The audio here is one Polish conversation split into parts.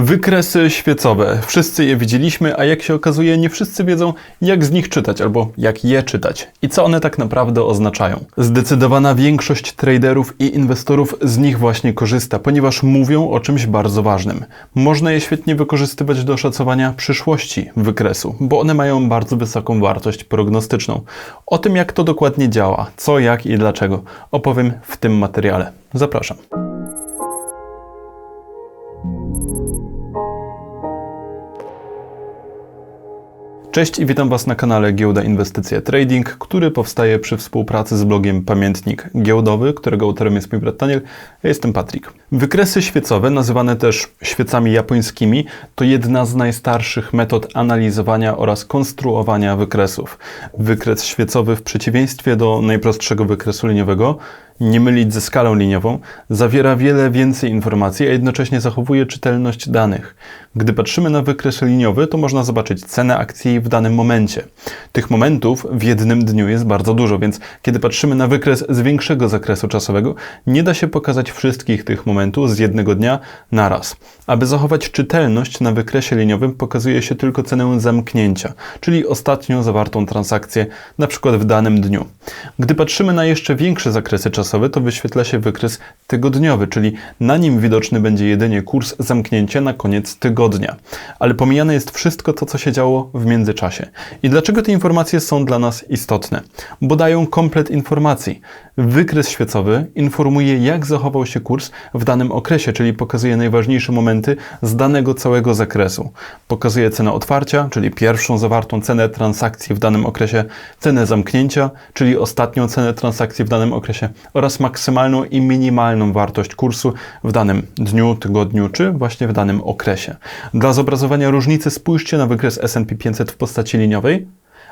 Wykresy świecowe. Wszyscy je widzieliśmy, a jak się okazuje, nie wszyscy wiedzą, jak z nich czytać albo jak je czytać i co one tak naprawdę oznaczają. Zdecydowana większość traderów i inwestorów z nich właśnie korzysta, ponieważ mówią o czymś bardzo ważnym. Można je świetnie wykorzystywać do szacowania przyszłości wykresu, bo one mają bardzo wysoką wartość prognostyczną. O tym, jak to dokładnie działa, co, jak i dlaczego, opowiem w tym materiale. Zapraszam. Cześć i witam Was na kanale Giełda Inwestycje Trading, który powstaje przy współpracy z blogiem Pamiętnik Giełdowy, którego autorem jest mój brat Daniel. Ja jestem Patryk. Wykresy świecowe, nazywane też świecami japońskimi, to jedna z najstarszych metod analizowania oraz konstruowania wykresów. Wykres świecowy w przeciwieństwie do najprostszego wykresu liniowego nie mylić ze skalą liniową, zawiera wiele więcej informacji, a jednocześnie zachowuje czytelność danych. Gdy patrzymy na wykres liniowy, to można zobaczyć cenę akcji w danym momencie. Tych momentów w jednym dniu jest bardzo dużo, więc kiedy patrzymy na wykres z większego zakresu czasowego, nie da się pokazać wszystkich tych momentów z jednego dnia naraz. Aby zachować czytelność na wykresie liniowym pokazuje się tylko cenę zamknięcia, czyli ostatnią zawartą transakcję, na przykład w danym dniu. Gdy patrzymy na jeszcze większe zakresy czasowe, czasowy, to wyświetla się wykres tygodniowy, czyli na nim widoczny będzie jedynie kurs zamknięcia na koniec tygodnia. Ale pomijane jest wszystko to, co się działo w międzyczasie. I dlaczego te informacje są dla nas istotne? Bo dają komplet informacji. Wykres świecowy informuje, jak zachował się kurs w danym okresie, czyli pokazuje najważniejsze momenty z danego całego zakresu. Pokazuje cenę otwarcia, czyli pierwszą zawartą cenę transakcji w danym okresie, cenę zamknięcia, czyli ostatnią cenę transakcji w danym okresie oraz maksymalną i minimalną wartość kursu w danym dniu, tygodniu czy właśnie w danym okresie. Dla zobrazowania różnicy spójrzcie na wykres S&P 500 w postaci liniowej,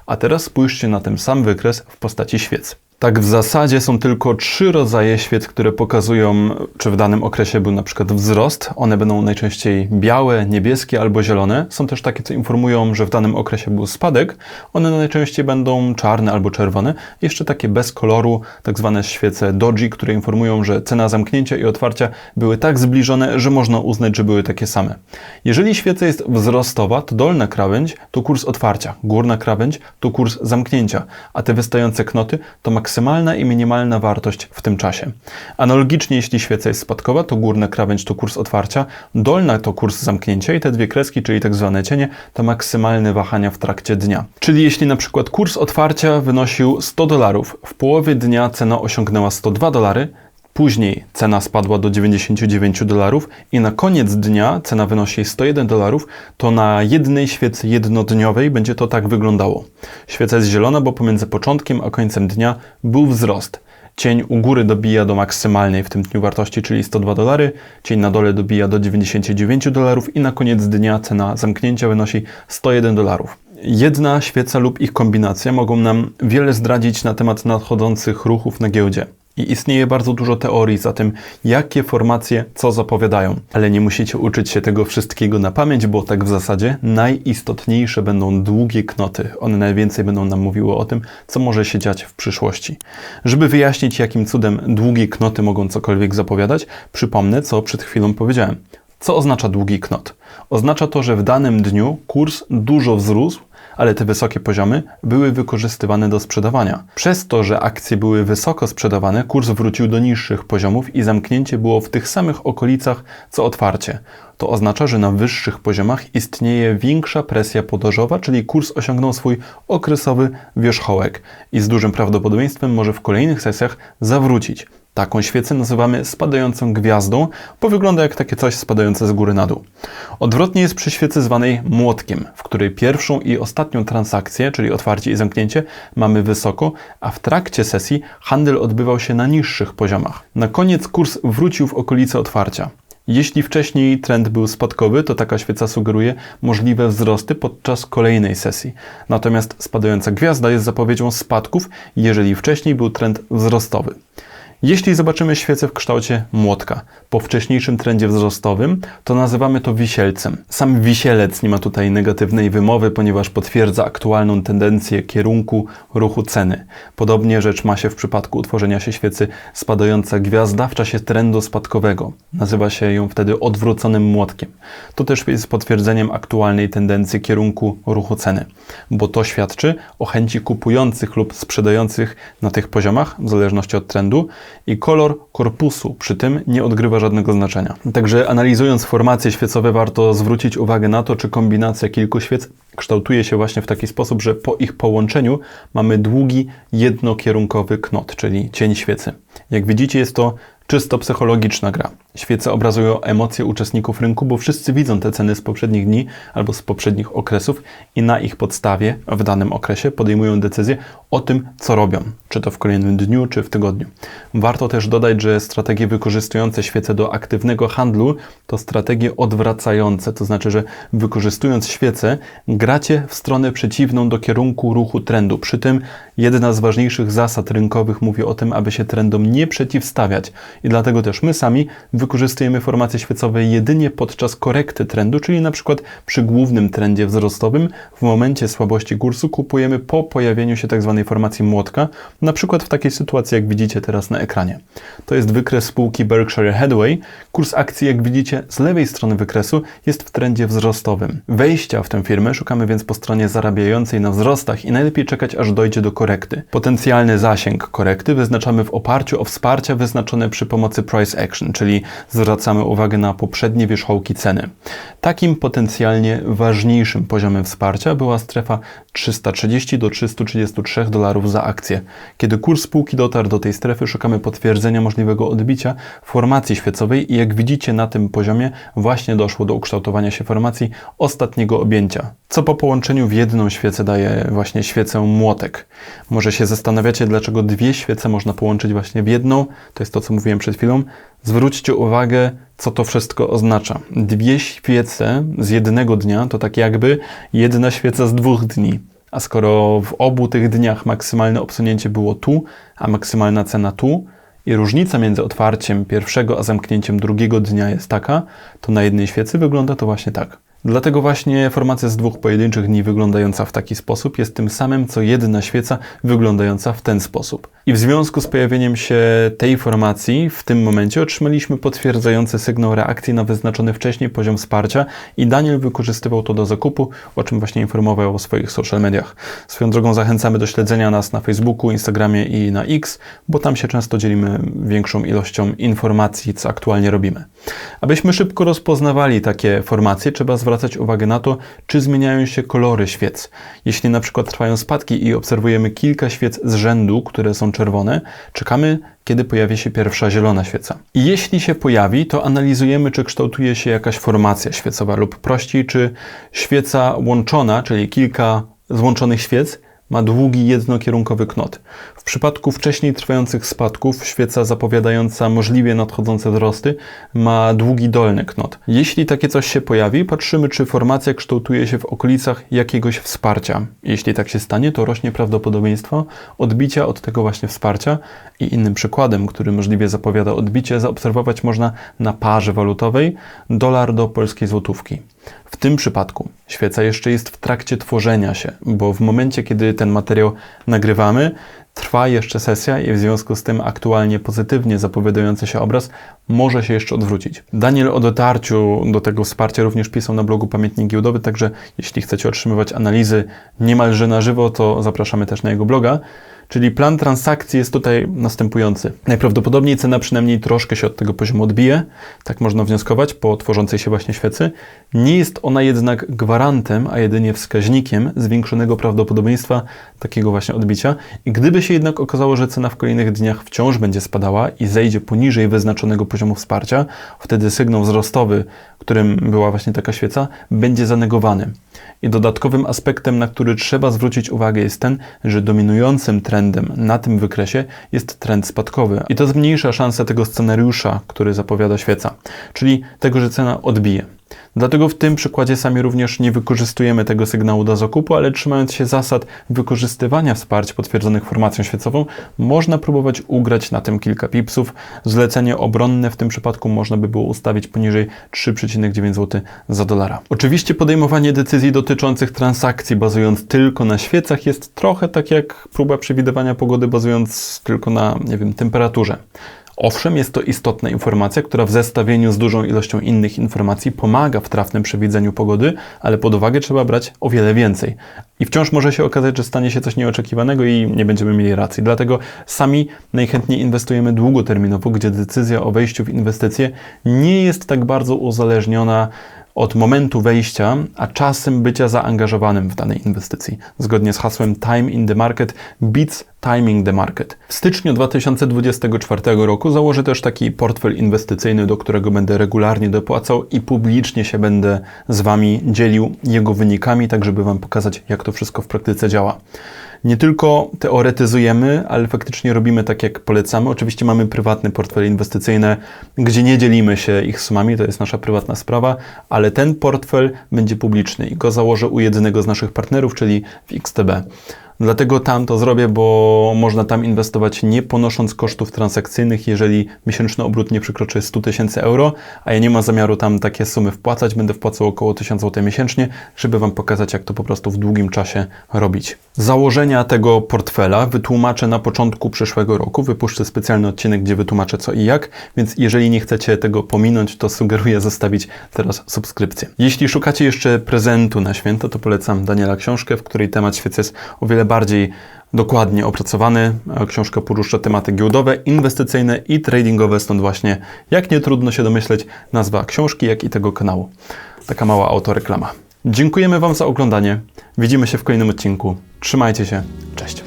a teraz spójrzcie na ten sam wykres w postaci świec. Tak w zasadzie są tylko trzy rodzaje świec, które pokazują, czy w danym okresie był na przykład wzrost. One będą najczęściej białe, niebieskie albo zielone. Są też takie, co informują, że w danym okresie był spadek. One najczęściej będą czarne albo czerwone. Jeszcze takie bez koloru, tak zwane świece doji, które informują, że cena zamknięcia i otwarcia były tak zbliżone, że można uznać, że były takie same. Jeżeli świeca jest wzrostowa, to dolna krawędź to kurs otwarcia, górna krawędź to kurs zamknięcia, a te wystające knoty to maksymalnie maksymalna i minimalna wartość w tym czasie. Analogicznie, jeśli świeca jest spadkowa, to górna krawędź to kurs otwarcia, dolna to kurs zamknięcia i te dwie kreski, czyli tak zwane cienie, to maksymalne wahania w trakcie dnia. Czyli jeśli na przykład kurs otwarcia wynosił 100 dolarów, w połowie dnia cena osiągnęła 102 dolary, Później cena spadła do 99 dolarów i na koniec dnia cena wynosi 101 dolarów, to na jednej świecy jednodniowej będzie to tak wyglądało. Świeca jest zielona, bo pomiędzy początkiem a końcem dnia był wzrost. Cień u góry dobija do maksymalnej w tym dniu wartości, czyli 102 dolary, cień na dole dobija do 99 dolarów i na koniec dnia cena zamknięcia wynosi 101 dolarów. Jedna świeca lub ich kombinacja mogą nam wiele zdradzić na temat nadchodzących ruchów na giełdzie. I istnieje bardzo dużo teorii za tym, jakie formacje co zapowiadają. Ale nie musicie uczyć się tego wszystkiego na pamięć, bo tak w zasadzie najistotniejsze będą długie knoty. One najwięcej będą nam mówiły o tym, co może się dziać w przyszłości. Żeby wyjaśnić, jakim cudem długie knoty mogą cokolwiek zapowiadać, przypomnę, co przed chwilą powiedziałem. Co oznacza długi knot? Oznacza to, że w danym dniu kurs dużo wzrósł, ale te wysokie poziomy były wykorzystywane do sprzedawania. Przez to, że akcje były wysoko sprzedawane, kurs wrócił do niższych poziomów i zamknięcie było w tych samych okolicach co otwarcie. To oznacza, że na wyższych poziomach istnieje większa presja podażowa, czyli kurs osiągnął swój okresowy wierzchołek i z dużym prawdopodobieństwem może w kolejnych sesjach zawrócić. Taką świecę nazywamy spadającą gwiazdą, bo wygląda jak takie coś spadające z góry na dół. Odwrotnie jest przy świecy zwanej młotkiem, w której pierwszą i ostatnią transakcję, czyli otwarcie i zamknięcie, mamy wysoko, a w trakcie sesji handel odbywał się na niższych poziomach. Na koniec kurs wrócił w okolice otwarcia. Jeśli wcześniej trend był spadkowy, to taka świeca sugeruje możliwe wzrosty podczas kolejnej sesji. Natomiast spadająca gwiazda jest zapowiedzią spadków, jeżeli wcześniej był trend wzrostowy. Jeśli zobaczymy świecę w kształcie młotka po wcześniejszym trendzie wzrostowym, to nazywamy to wisielcem. Sam wisielec nie ma tutaj negatywnej wymowy, ponieważ potwierdza aktualną tendencję kierunku ruchu ceny. Podobnie rzecz ma się w przypadku utworzenia się świecy spadająca gwiazda w czasie trendu spadkowego. Nazywa się ją wtedy odwróconym młotkiem. To też jest potwierdzeniem aktualnej tendencji kierunku ruchu ceny, bo to świadczy o chęci kupujących lub sprzedających na tych poziomach, w zależności od trendu, i kolor korpusu przy tym nie odgrywa żadnego znaczenia. Także analizując formacje świecowe, warto zwrócić uwagę na to, czy kombinacja kilku świec kształtuje się właśnie w taki sposób, że po ich połączeniu mamy długi, jednokierunkowy knot, czyli cień świecy. Jak widzicie, jest to czysto psychologiczna gra. Świece obrazują emocje uczestników rynku, bo wszyscy widzą te ceny z poprzednich dni albo z poprzednich okresów i na ich podstawie w danym okresie podejmują decyzje o tym, co robią, czy to w kolejnym dniu, czy w tygodniu. Warto też dodać, że strategie wykorzystujące świece do aktywnego handlu to strategie odwracające, to znaczy, że wykorzystując świece, gracie w stronę przeciwną do kierunku ruchu trendu. Przy tym jedna z ważniejszych zasad rynkowych mówi o tym, aby się trendom nie przeciwstawiać i dlatego też my sami wykorzystujemy formacje świecowe jedynie podczas korekty trendu, czyli na przykład przy głównym trendzie wzrostowym w momencie słabości kursu kupujemy po pojawieniu się tzw. formacji młotka, na przykład w takiej sytuacji, jak widzicie teraz na ekranie. To jest wykres spółki Berkshire Hathaway. Kurs akcji, jak widzicie z lewej strony wykresu, jest w trendzie wzrostowym. Wejścia w tę firmę szukamy więc po stronie zarabiającej na wzrostach i najlepiej czekać, aż dojdzie do korekty. Potencjalny zasięg korekty wyznaczamy w oparciu o wsparcia wyznaczone przy pomocy price action, czyli zwracamy uwagę na poprzednie wierzchołki ceny. Takim potencjalnie ważniejszym poziomem wsparcia była strefa 330 do 333 dolarów za akcję. Kiedy kurs spółki dotarł do tej strefy, szukamy potwierdzenia możliwego odbicia formacji świecowej i jak widzicie na tym poziomie właśnie doszło do ukształtowania się formacji ostatniego objęcia, co po połączeniu w jedną świecę daje właśnie świecę młotek. Może się zastanawiacie, dlaczego dwie świece można połączyć właśnie w jedną, to jest to, co mówiłem przed chwilą. Zwróćcie uwagę, co to wszystko oznacza. Dwie świece z jednego dnia to tak jakby jedna świeca z dwóch dni. A skoro w obu tych dniach maksymalne obsunięcie było tu, a maksymalna cena tu, i różnica między otwarciem pierwszego a zamknięciem drugiego dnia jest taka, to na jednej świecy wygląda to właśnie tak. Dlatego właśnie formacja z dwóch pojedynczych dni wyglądająca w taki sposób jest tym samym co jedna świeca wyglądająca w ten sposób. I w związku z pojawieniem się tej formacji w tym momencie otrzymaliśmy potwierdzający sygnał reakcji na wyznaczony wcześniej poziom wsparcia i Daniel wykorzystywał to do zakupu, o czym właśnie informował o swoich social mediach. Swoją drogą zachęcamy do śledzenia nas na Facebooku, Instagramie i na X, bo tam się często dzielimy większą ilością informacji, co aktualnie robimy. Abyśmy szybko rozpoznawali takie formacje, trzeba zwracać uwagę na to, czy zmieniają się kolory świec. Jeśli na przykład trwają spadki i obserwujemy kilka świec z rzędu, które są czerwone, czekamy, kiedy pojawi się pierwsza zielona świeca. I jeśli się pojawi, to analizujemy, czy kształtuje się jakaś formacja świecowa lub prościej, czy świeca łączona, czyli kilka złączonych świec, ma długi jednokierunkowy knot. W przypadku wcześniej trwających spadków świeca zapowiadająca możliwie nadchodzące wzrosty ma długi dolny knot. Jeśli takie coś się pojawi, patrzymy czy formacja kształtuje się w okolicach jakiegoś wsparcia. Jeśli tak się stanie, to rośnie prawdopodobieństwo odbicia od tego właśnie wsparcia i innym przykładem, który możliwie zapowiada odbicie, zaobserwować można na parze walutowej dolar do polskiej złotówki. W tym przypadku świeca jeszcze jest w trakcie tworzenia się, bo w momencie, kiedy ten materiał nagrywamy, trwa jeszcze sesja i w związku z tym aktualnie pozytywnie zapowiadający się obraz może się jeszcze odwrócić. Daniel o dotarciu do tego wsparcia również pisał na blogu Pamiętnik Giełdowy, także jeśli chcecie otrzymywać analizy niemalże na żywo, to zapraszamy też na jego bloga. Czyli plan transakcji jest tutaj następujący. Najprawdopodobniej cena przynajmniej troszkę się od tego poziomu odbije, tak można wnioskować po tworzącej się właśnie świecy. Nie jest ona jednak gwarantem, a jedynie wskaźnikiem zwiększonego prawdopodobieństwa takiego właśnie odbicia. I gdyby się jednak okazało, że cena w kolejnych dniach wciąż będzie spadała i zejdzie poniżej wyznaczonego poziomu wsparcia, wtedy sygnał wzrostowy, którym była właśnie taka świeca, będzie zanegowany. I dodatkowym aspektem, na który trzeba zwrócić uwagę, jest ten, że dominującym trendem na tym wykresie jest trend spadkowy. I to zmniejsza szansę tego scenariusza, który zapowiada świeca, czyli tego, że cena odbije. Dlatego w tym przykładzie sami również nie wykorzystujemy tego sygnału do zakupu, ale trzymając się zasad wykorzystywania wsparć potwierdzonych formacją świecową, można próbować ugrać na tym kilka pipsów. Zlecenie obronne w tym przypadku można by było ustawić poniżej 3,9 zł za dolara. Oczywiście podejmowanie decyzji dotyczących transakcji bazując tylko na świecach jest trochę tak jak próba przewidywania pogody bazując tylko na, nie wiem, temperaturze. Owszem, jest to istotna informacja, która w zestawieniu z dużą ilością innych informacji pomaga w trafnym przewidzeniu pogody, ale pod uwagę trzeba brać o wiele więcej. I wciąż może się okazać, że stanie się coś nieoczekiwanego i nie będziemy mieli racji. Dlatego sami najchętniej inwestujemy długoterminowo, gdzie decyzja o wejściu w inwestycje nie jest tak bardzo uzależniona od momentu wejścia, a czasem bycia zaangażowanym w danej inwestycji. Zgodnie z hasłem Time in the Market beats Timing the Market. W styczniu 2024 roku założę też taki portfel inwestycyjny, do którego będę regularnie dopłacał i publicznie się będę z Wami dzielił jego wynikami, tak żeby Wam pokazać, jak to wszystko w praktyce działa nie tylko teoretyzujemy, ale faktycznie robimy tak, jak polecamy. Oczywiście mamy prywatny portfel inwestycyjny, gdzie nie dzielimy się ich sumami, to jest nasza prywatna sprawa, ale ten portfel będzie publiczny i go założę u jednego z naszych partnerów, czyli w XTB. Dlatego tam to zrobię, bo można tam inwestować nie ponosząc kosztów transakcyjnych, jeżeli miesięczny obrót nie przekroczy 100 tysięcy euro, a ja nie mam zamiaru tam takie sumy wpłacać, będę wpłacał około 1000 zł miesięcznie, żeby Wam pokazać, jak to po prostu w długim czasie robić. Założenia tego portfela wytłumaczę na początku przyszłego roku, wypuszczę specjalny odcinek, gdzie wytłumaczę co i jak, więc jeżeli nie chcecie tego pominąć, to sugeruję zostawić teraz subskrypcję. Jeśli szukacie jeszcze prezentu na święto, to polecam Daniela książkę, w której temat świec jest o wiele bardziej dokładnie opracowany. Książka porusza tematy giełdowe, inwestycyjne i tradingowe, stąd właśnie, jak nie trudno się domyśleć, nazwa książki, jak i tego kanału. Taka mała autoreklama. Dziękujemy Wam za oglądanie. Widzimy się w kolejnym odcinku. Trzymajcie się. Cześć.